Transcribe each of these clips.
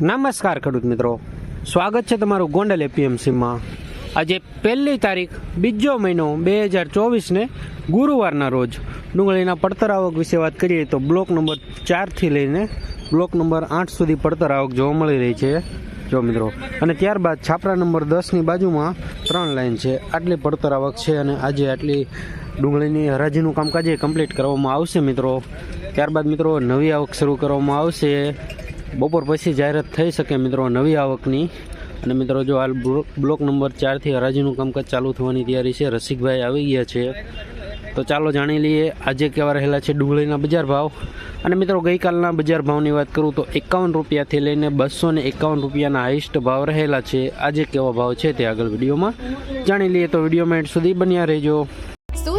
નમસ્કાર ખેડૂત મિત્રો. સ્વાગત છે તમારું ગોંડલ એપીએમસીમાં. આજે પહેલી તારીખ, બીજો મહિનો બે હજાર ચોવીસને ગુરુવારના રોજ ડુંગળીના પડતર આવક વિશે વાત કરીએ તો બ્લોક નંબર ચારથી લઈને બ્લોક નંબર આઠ સુધી પડતર આવક જોવા મળી રહી છે. જો મિત્રો, અને ત્યારબાદ છાપરા નંબર દસની બાજુમાં ત્રણ લાઈન છે. આટલી પડતર આવક છે અને આજે આટલી ડુંગળીની હરાજીનું કામકાજ એ કમ્પ્લીટ કરવામાં આવશે મિત્રો. ત્યારબાદ મિત્રો, નવી આવક શરૂ કરવામાં આવશે. બપોર પછી જાહેરાત થઈ શકે મિત્રો નવી આવકની. અને મિત્રો જો હાલ બ્લો- બ્લોક નંબર ચારથી હરાજીનું કામકાજ ચાલુ થવાની તૈયારી છે. રસિકભાઈ આવી ગયા છે. તો ચાલો જાણી લઈએ આજે કેવા રહેલા છે ડુંગળીના બજાર ભાવ. અને મિત્રો ગઈકાલના બજાર ભાવની વાત કરું તો એકાવન રૂપિયાથી લઈને બસો ને એકાવન રૂપિયાના હાઈસ્ટ ભાવ રહેલા છે. આજે કેવા ભાવ છે તે આગળ વિડીયોમાં જાણી લઈએ. તો વિડીયોમાં એટ સુધી બન્યા રહેજો.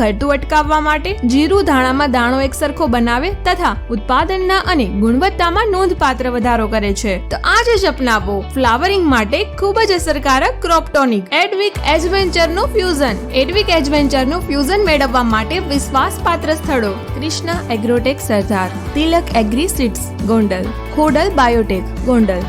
ઘટતું અટકાવવા માટે જીરું ધાણામાં દાણો એક સરખો બનાવે તથા ઉત્પાદનના અને ગુણવત્તામાં નોંધપાત્ર વધારો કરે છે. તો આજે જ અપનાવો ફ્લાવરિંગ માટે ખૂબ જ અસરકારક ક્રોપ ટોનિક. એડવિક એડવેન્ચરનું ફ્યુઝન. એડવિક એડવેન્ચરનું ફ્યુઝન મેળવવા માટે વિશ્વાસપાત્ર સ્થળો. Krishna agrotech Sardar. Tilak agri seeds. Gondal. Khodal biotech. Gondal.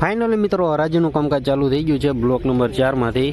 Finally મિત્રો હરાજીનું કામકાજ ચાલુ થઈ ગયું છે. બ્લોક નંબર ચારમાંથી.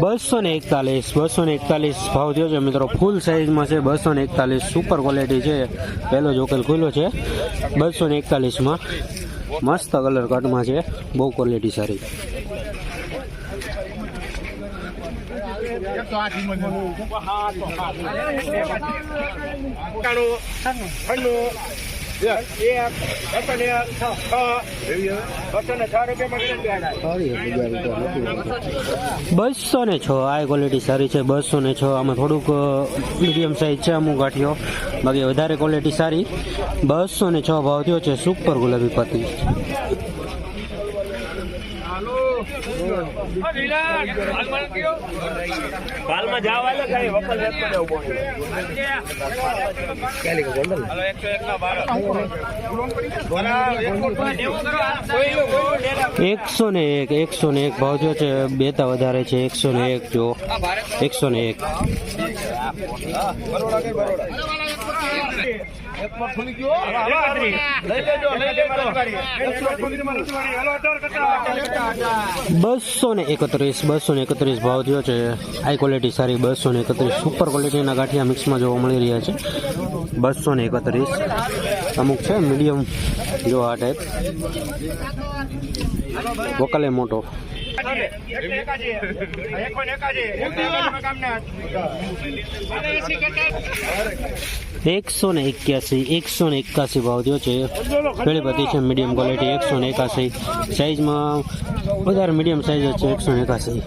બસો ને એકતાલીસ બસો ને એકતાલીસ ભાવ થયો છે મિત્રો. ફૂલ સાઇઝમાં છે બસો ને એકતાલીસ સુપર ક્વોલિટી છે. પહેલો જોકેલ ખુલ્લો છે. બસો ને એકતાલીસમાં. મસ્ત કલર કટમાં છે. બહુ ક્વોલિટી સારી. બસો ને છ આ ક્વોલિટી સારી છે, બસો ને છ. આમાં થોડુંક મીડિયમ સાઇઝ છે અમુક ગાંઠિયો બાકી વધારે ક્વોલિટી સારી. બસો ને છ ભાવ થયો છે સુપર ગુલાબી પતિ જાવ કઈ પડે એકસો ને એક એકસો ને એક ભાવ જો છે બેતા વધારે છે એકસો ને એક જો. એકસો ને એક. બસો ને એકત્રીસ બસો ને એકત્રીસ ભાવ થયો છે. હાઈ ક્વોલિટી સારી બસો ને એકત્રીસ. સુપર ક્વોલિટીના ગાંઠિયા મિક્સમાં જોવા મળી રહ્યા છે. બસો ને એકત્રીસ. અમુક છે મીડિયમ જો આ ટાઈપ વકલે મોટો. એકસો ને એક્યાસી એકસો ને એકાસી ભાવ થયો છે. પેલી બધી છે મીડિયમ ક્વોલિટી એકસો ને એકાસી સાઈઝમાં વધારે મીડિયમ સાઈઝ છે, એકસો ને એકાસી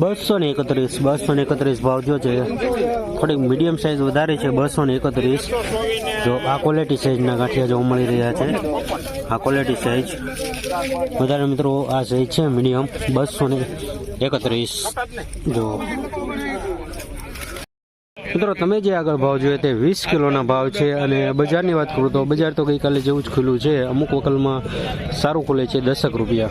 બસો ને એકત્રીસ બસો ને એકત્રીસ ભાવ જો છે. થોડીક મીડિયમ સાઇઝ વધારે છે બસો ને એકત્રીસ. જો આ ક્વોલિટી સાઇઝના ગાંઠિયા જોવા મળી રહ્યા છે. આ ક્વોલિટી સાઇઝ વધારે મિત્રો આ સાઇઝ છે મીડિયમ બસો ને એકત્રીસ. જો મિત્રો, તમે જે આગળ ભાવ જોઈએ તે વીસ કિલોના ભાવ છે અને બજારની વાત કરું તો બજાર તો ગઈકાલે જેવું જ ખુલ્લું છે. અમુક વકલમાં સારું ખુલે છે, દસક રૂપિયા.